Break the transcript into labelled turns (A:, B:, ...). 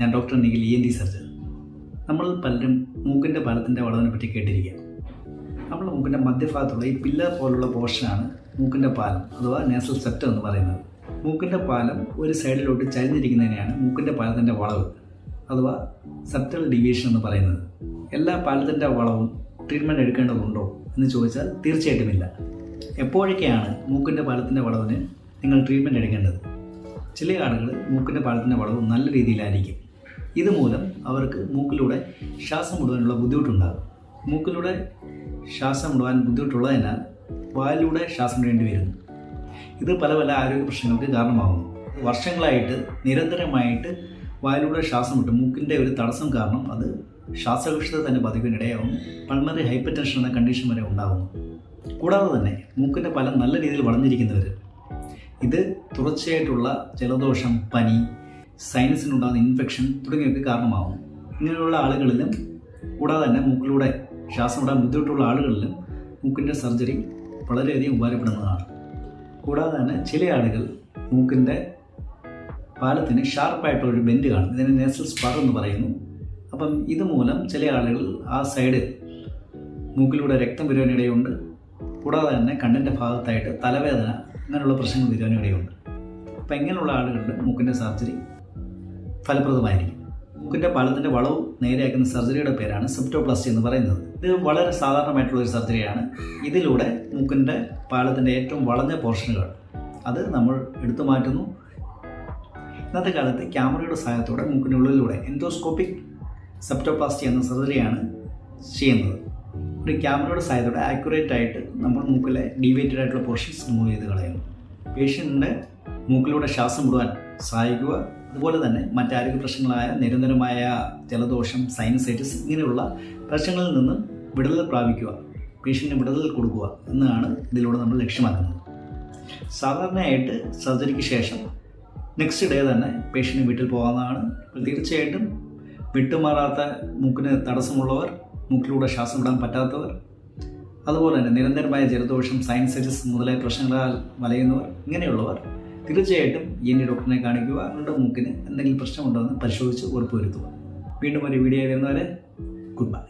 A: ക്ലിനിക്കിൽ E N T surgeon. നമ്മൾ പലരും മൂക്കിന്റെ ഫലത്തിന്റെ വളവിനെ പറ്റി കേട്ടിരിക്കുക നമ്മൾ മൂക്കിന്റെ മധ്യഭാഗത്തുള്ള ഈ പില്ലർ പോലുള്ള പോർഷനാണ് മൂക്കിന്റെ പാലം അഥവാ നേസൽ സെപ്റ്റം എന്ന് പറയുന്നത്. മൂക്കിന്റെ പാലം ഒരു സൈഡിലോട്ട് ചരിഞ്ഞിരിക്കുന്നതിനെയാണ് മൂക്കിന്റെ പാലത്തിന്റെ വളവ് അഥവാ സെപ്റ്റൽ ഡിവിഷൻ എന്ന് പറയുന്നത്. എല്ലാ പാലത്തിന്റെ വളവും ട്രീറ്റ്മെന്റ് എടുക്കേണ്ടതുണ്ടോ എന്ന് ചോദിച്ചാൽ തീർച്ചയായിട്ടും ഇല്ല. എപ്പോഴൊക്കെയാണ് മൂക്കിന്റെ പാലത്തിന്റെ വളവിന് നിങ്ങൾ ട്രീറ്റ്മെന്റ് എടുക്കേണ്ടത്? ചില ആളുകൾ മൂക്കിന്റെ പാലത്തിന്റെ വളവ് നല്ല രീതിയിലായിരിക്കും. ഇതുമൂലം അവർക്ക് മൂക്കിലൂടെ ശ്വാസം വിടുവാനുള്ള ബുദ്ധിമുട്ടുണ്ടാകും. മൂക്കിലൂടെ ശ്വാസം വിടുവാൻ ബുദ്ധിമുട്ടുള്ളതിനാൽ വായിലൂടെ ശ്വാസം വിടേണ്ടി വരുന്നു. ഇത് പല പല ആരോഗ്യ പ്രശ്നങ്ങൾക്ക് കാരണമാകുന്നു. വർഷങ്ങളായിട്ട് നിരന്തരമായിട്ട് വായിലൂടെ ശ്വാസം വിട്ട് മൂക്കിന്റെ ഒരു തടസ്സം കാരണം അത് ശ്വാസകോശത്തെ തന്നെ ബാധിക്കാനിടയാവും പൾമറി ഹൈപ്പർ ടെൻഷൻ എന്ന കണ്ടീഷൻ വരെ ഉണ്ടാകുന്നു. കൂടാതെ തന്നെ മൂക്കിന്റെ പല നല്ല രീതിയിൽ വളഞ്ഞിരിക്കുന്നവർ ഇത് തുടർച്ചയായിട്ടുള്ള ജലദോഷം പനി സൈനസിനുണ്ടാകുന്ന ഇൻഫെക്ഷൻ തുടങ്ങിയൊക്കെ കാരണമാകുന്നു ഇങ്ങനെയുള്ള ആളുകളിലും കൂടാതെ തന്നെ മൂക്കിലൂടെ ശ്വാസം വിടാൻ ബുദ്ധിമുട്ടുള്ള ആളുകളിലും മൂക്കിന്റെ സർജറി വളരെയധികം ഉപകാരപ്പെടുന്നതാണ്. കൂടാതെ തന്നെ ചില ആളുകൾ മൂക്കിന്റെ പാലത്തിന് ഷാർപ്പായിട്ടുള്ള ഒരു ബെൻഡ് കാണും. ഇതിനെ നേസൽ സ്പർ എന്ന് പറയുന്നു. അപ്പം ഇതുമൂലം ചില ആളുകൾ ആ സൈഡ് മൂക്കിലൂടെ രക്തം വരുവാനിടയുണ്ട്. കൂടാതെ തന്നെ കണ്ണിന്റെ ഭാഗത്തായിട്ട് തലവേദന അങ്ങനെയുള്ള പ്രശ്നങ്ങൾ വരുവാനിടയുണ്ട്. അപ്പം ഇങ്ങനെയുള്ള ആളുകളുടെ മൂക്കിന്റെ സർജറി ഫലപ്രദമായിരിക്കും. മൂക്കിന്റെ പാലത്തിന്റെ വളവ് നേരെയാക്കുന്ന സർജറിയുടെ പേരാണ് സെപ്റ്റോപ്ലാസ്റ്റി എന്ന് പറയുന്നത്. ഇത് വളരെ സാധാരണമായിട്ടുള്ള ഒരു സർജറിയാണ്. ഇതിലൂടെ മൂക്കിന്റെ പാലത്തിന്റെ ഏറ്റവും വളഞ്ഞ പോർഷനുകൾ അത് നമ്മൾ എടുത്തു മാറ്റുന്നു. ഇന്നത്തെ കാലത്ത് ക്യാമറയുടെ സഹായത്തോടെ മൂക്കിനുള്ളിലൂടെ എൻഡോസ്കോപ്പിക് സെപ്റ്റോപ്ലാസ്റ്റി എന്ന സർജറിയാണ് ചെയ്യുന്നത്. ഒരു ക്യാമറയുടെ സഹായത്തോടെ ആക്യുറേറ്റ് ആയിട്ട് നമ്മൾ മൂക്കിലെ ഡീവേറ്റഡ് ആയിട്ടുള്ള പോർഷൻസ് റിമൂവ് ചെയ്ത് കളയുന്നു. പേഷ്യന്റിന്റെ മൂക്കിലൂടെ ശ്വാസം വിടുവാൻ സഹായിക്കുക. അതുപോലെ തന്നെ മറ്റാരോഗ്യ പ്രശ്നങ്ങളായ നിരന്തരമായ ജലദോഷം സൈനസൈറ്റിസ് ഇങ്ങനെയുള്ള പ്രശ്നങ്ങളിൽ നിന്ന് വിടുതൽ പ്രാപിക്കുക പേഷ്യന്റിന് വിടുതൽ കൊടുക്കുക എന്നതാണ് ഇതിലൂടെ നമ്മൾ ലക്ഷ്യമാക്കുന്നത്. സാധാരണയായിട്ട് സർജറിക്ക് ശേഷം നെക്സ്റ്റ് ഡേ തന്നെ പേഷ്യന്റ് വീട്ടിൽ പോകാവുന്നതാണ്. തീർച്ചയായിട്ടും വിട്ടുമാറാത്ത മൂക്കിന് തടസ്സമുള്ളവർ മൂക്കിലൂടെ ശ്വാസം വിടാൻ പറ്റാത്തവർ അതുപോലെ തന്നെ നിരന്തരമായ ജലദോഷം സൈനസൈറ്റിസ് മുതലായ പ്രശ്നങ്ങളാൽ വലയുന്നവർ ഇങ്ങനെയുള്ളവർ തീർച്ചയായിട്ടും ഈ ഡോക്ടറിനെ കാണിക്കുക നിങ്ങളുടെ മൂക്കിന് എന്തെങ്കിലും പ്രശ്നമുണ്ടോ എന്ന് പരിശോധിച്ച് ഉറപ്പുവരുത്തുക. വീണ്ടും ഒരു വീഡിയോ വരുന്നവരെ ഗുഡ് ബൈ